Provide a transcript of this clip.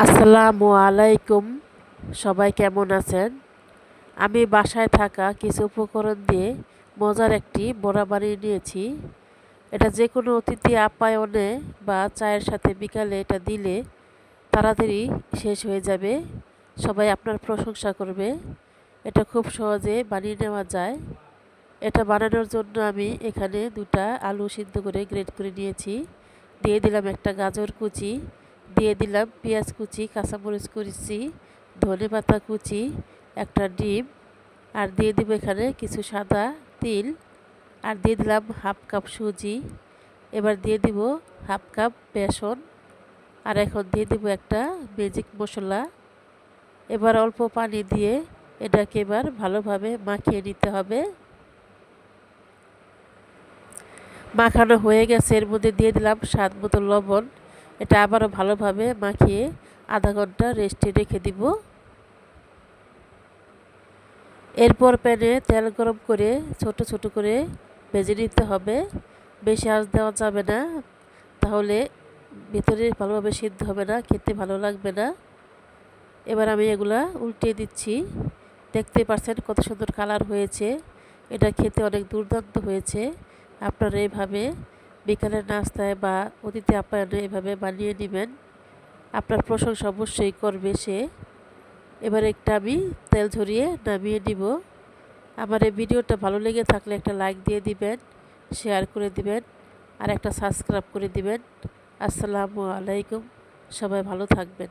আসসালামু আলাইকুম। সবাই কেমন আছেন? আমি বাসায় থাকা কিছু উপকরণ দিয়ে মজার একটি বড়া বানিয়ে নিয়েছি। এটা যে কোনো অতিথি আপ্যায়নে বা চায়ের সাথে বিকালে এটা দিলে তাড়াতাড়ি শেষ হয়ে যাবে। সবাই আপনার প্রশংসা করবে। এটা খুব সহজে বানিয়ে নেওয়া যায়। এটা বানানোর জন্য আমি এখানে দুটা আলু সিদ্ধ করে গ্রেট করে নিয়েছি। দিয়ে দিলাম একটা গাজর কুচি। দিয়ে দিলাম পেঁয়াজ কুচি, কাঁচামরিচ কুচি, ধনে পাতা কুচি, একটা ডিম, আর দিয়ে দিব এখানে কিছু সাদা তিল, আর দিয়ে দিলাম হাফ কাপ সুজি। এবার দিয়ে দিব হাফ কাপ বেসন, আর এখন দিয়ে দিব একটা ম্যাজিক মশলা। এবার অল্প পানি দিয়ে এটাকে এবার ভালোভাবে মাখিয়ে নিতে হবে। মাখানো হয়ে গেছে, এর মধ্যে দিয়ে দিলাম স্বাদ মতো লবণ। এটা আবারও ভালোভাবে মাখিয়ে আধা ঘণ্টা রেস্টে রেখে দিব। এরপর প্যানে তেল গরম করে ছোট ছোট করে ভেজে নিতে হবে। বেশি আঁচ দেওয়া যাবে না, তাহলে ভেতরে ভালোভাবে সিদ্ধ হবে না, খেতে ভালো লাগবে না। এবার আমি এগুলা উল্টিয়ে দিচ্ছি। দেখতে পাচ্ছেন কত সুন্দর কালার হয়েছে। এটা খেতে অনেক দুর্দান্ত হয়েছে। আপনারা এইভাবে বিকালের নাস্তায় বা অতিথি আপ্যায়নে এভাবে বানিয়ে নেবেন। আপনার প্রশংসা অবশ্যই করবে সে। এবার একটা আমি তেল ঝরিয়ে নামিয়ে নিব। আমার এই ভিডিওটা ভালো লেগে থাকলে একটা লাইক দিয়ে দিবেন, শেয়ার করে দিবেন আর একটা সাবস্ক্রাইব করে দিবেন। আসসালামু আলাইকুম। সবাই ভালো থাকবেন।